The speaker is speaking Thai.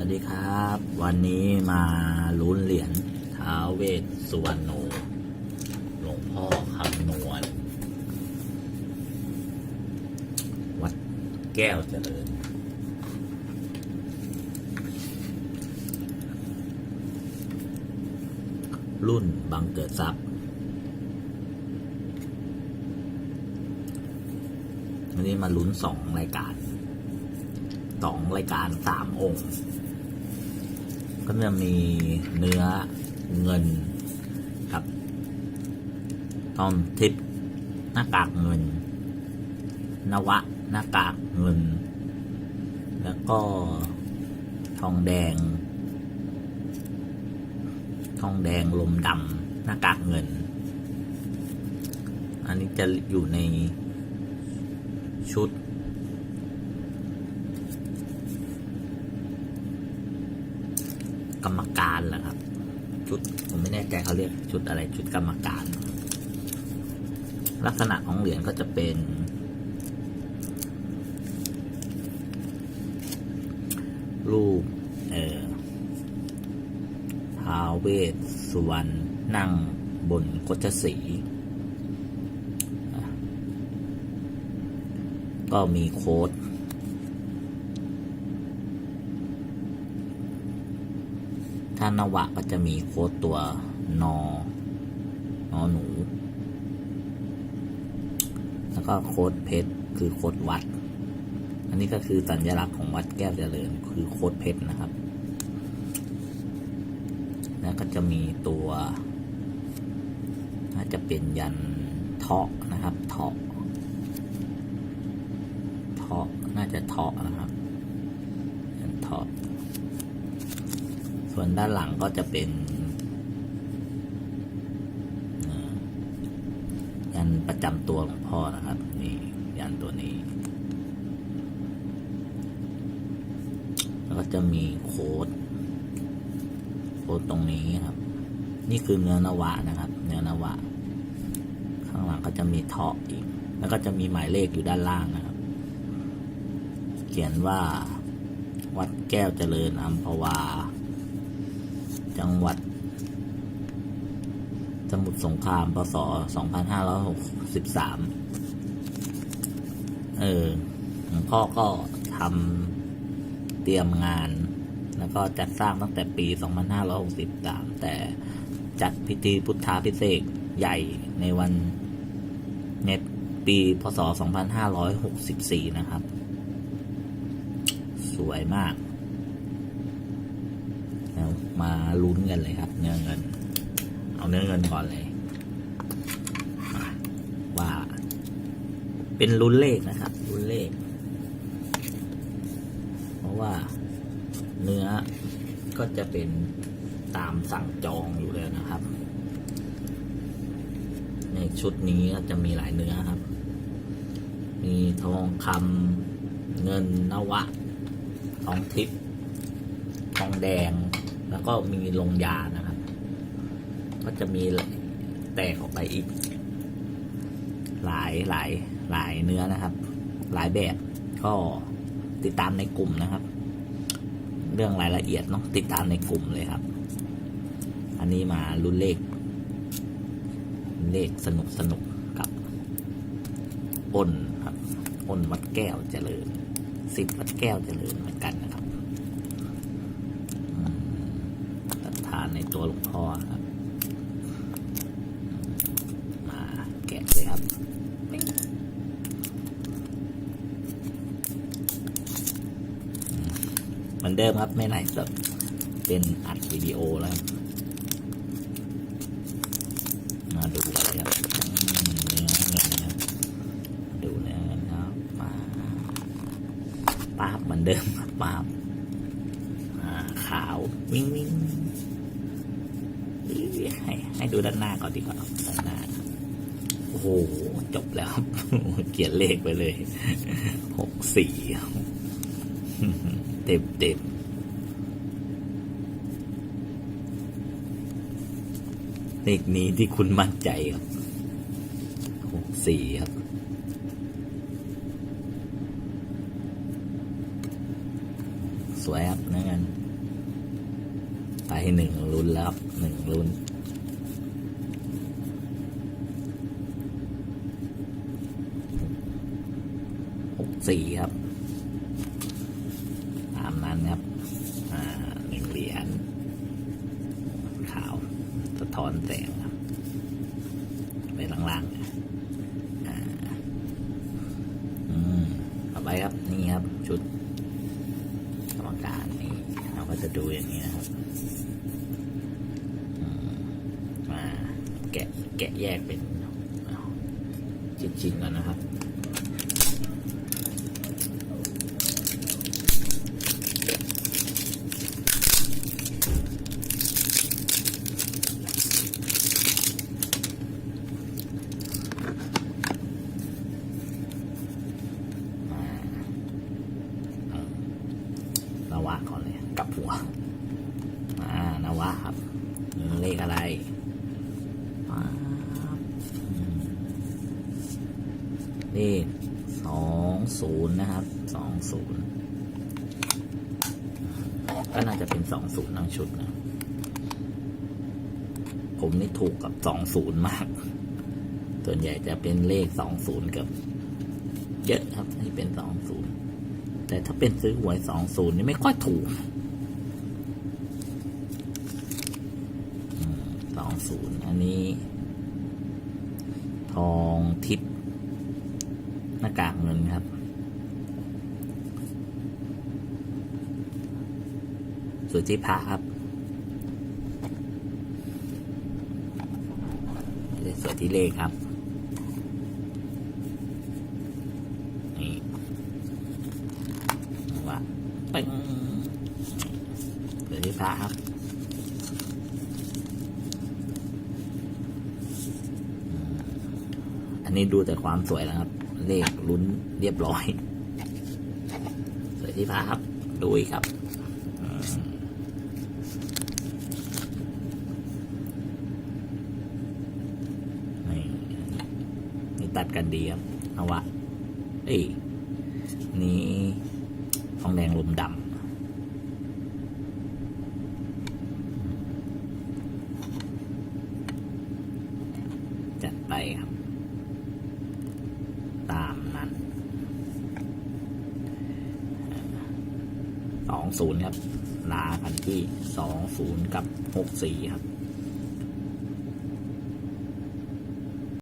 วัสดีครับ วันนี้มาลุ้นเหรียญท้าเวสสุวรรณโนหลวงพ่อคำนวณวัดแก้วเจริญ รุ่นบังเกิดทรัพย์วันนี้มาลุ้นสองรายการสองรายการสามองค์ ก็จะมีเนื้อเงินกับทองทิพหน้ากากเงิน นวะหน้ากากเงิน แล้วก็ทองแดง ทองแดงลมดำหน้ากากเงิน อันนี้จะอยู่ในชุด กรรมการเหรอครับ ชุดผมไม่แน่ใจเขาเรียกชุดอะไรชุดกรรมการ ลักษณะของเหรียญก็จะเป็น รูปเอ่อทาวเวสสุวรรณนั่งบนกชสีก็มีโค้ด ถ้านวะก็จะมีโค้ดตัวนอนอหนู แล้วก็โค้ดเพชรคือโค้ดวัด อันนี้ก็คือสัญลักษณ์ของวัดแก้วเจริญ คือโค้ดเพชรนะครับ แล้วก็จะมีตัวน่าจะเป็นยันเทาะนะครับเทาะเทาะน่าจะเทาะนะครับยันเทาะ ส่วนด้านหลังก็จะเป็นยันประจำตัวหลวงพ่อนะครับ นี่ยันตัวนี้ แล้วก็จะมีโค้ดโค้ดตรงนี้ครับ นี่คือเนื้อนวะนะครับ เนื้อนวะ ข้างหลังก็จะมีเทาะอีก แล้วก็จะมีหมายเลขอยู่ด้านล่างนะครับ เขียนว่าวัดแก้วเจริญอัมพวา จังหวัด สมุทรสงคราม พศ 2563 เออหลวงพ่อก็ทำเตรียมงาน แล้วก็จัดสร้างตั้งแต่ปี 2563 แต่จัดพิธีพุทธาพิเศษใหญ่ในวันเน็ตปี พศ 2564 นะครับ สวยมาก มาลุ้นกันเลยครับ เนื้อเงิน เอาเนื้อเงินก่อนเลยมาว่า เป็นลุ้นเลขนะครับลุ้นเลข เพราะว่าเนื้อก็จะเป็นตามสั่งจองอยู่แล้วนะครับ ในชุดนี้จะมีหลายเนื้อครับ มีทองคำเงินนวะ ทองทิพย์ทองแดง แล้วก็มีลงยานะครับ ก็จะมีแตกออกไปอีก หลายหลายหลายเนื้อนะครับ หลายแบบก็ติดตามในกลุ่มนะครับ เรื่องรายละเอียดเนาะติดตามในกลุ่มเลยครับ อันนี้มารุ่นเลข เลขสนุกสนุกกับอ้นครับอ้นวัดแก้วเจริญสิบวัดแก้วเจริญเหมือนกันนะครับอืมตัดฐานในตัวหลวงพ่อครับ มาแกะเลยครับมเหมือนเดิมครับไม่ไหนสดเป็นอัดวิดีโอแล้วมาดูเลยครับดูนื้อเงินครับมาปาบเหมือนเดิมครับปาบขาว วิ่งวิ่ง ให้ให้ดูด้านหน้าก่อนดีกว่าด้านหน้าโอ้โหจบแล้วครับเขียนเลขไปเลยหกสี่เต็มเต็มเลขนี้ที่คุณมั่นใจครับหกสี่ครับสวยครับนะกันไปหนึ่งลุ้นแล้วหนึ่งลุ้น สี่ครับ ตามนั้นครับ อ่าหนึ่งเหรียญขาว สะท้อนแสงครับ ไปล่างๆอ่าอืมต่อไปครับ นี่ครับ ชุดกรรมการนี่เราก็จะดูอย่างนี้นะครับมมาแกะแกะแยกเป็นชิ้นๆก่อนนะครับ อ่าเอานวะก่อนเลยกลับหัว อ่านวะครับอืมเลขอะไรป๊าบอืม เลขสองศูนย์นะครับสองศูนย์ก็น่าจะเป็นสองศูนย์ทั้งชุดนะ ผมนี่ถูกกับสองศูนย์มาก ส่วนใหญ่จะเป็นเลขสองศูนย์กับ เยอะครับที่เป็นสองศูนย์แต่ถ้าเป็นซื้อหวยสองศูนย์นี่ไม่ค่อยถูกสองศูนย์อันนี้ ทองทิพย์ หน้ากากเงินครับ สุทธิพระครับสวยที่เลขครับนี่ว่าเป็นเดี๋ยที่พระครับอันนี้ดูแต่ความสวยแล้วครับ เลขลุ้นเรียบร้อย สวยที่พระครับ ดูอีกครับนี่นี่ตัดกันดีครับเอาวะเอ้ยนี่ทองแดงลมดำจัดไปครับ ตามนั้น สองศูนย์ครับลากันที่สองศูนย์กับหกสี่ครับ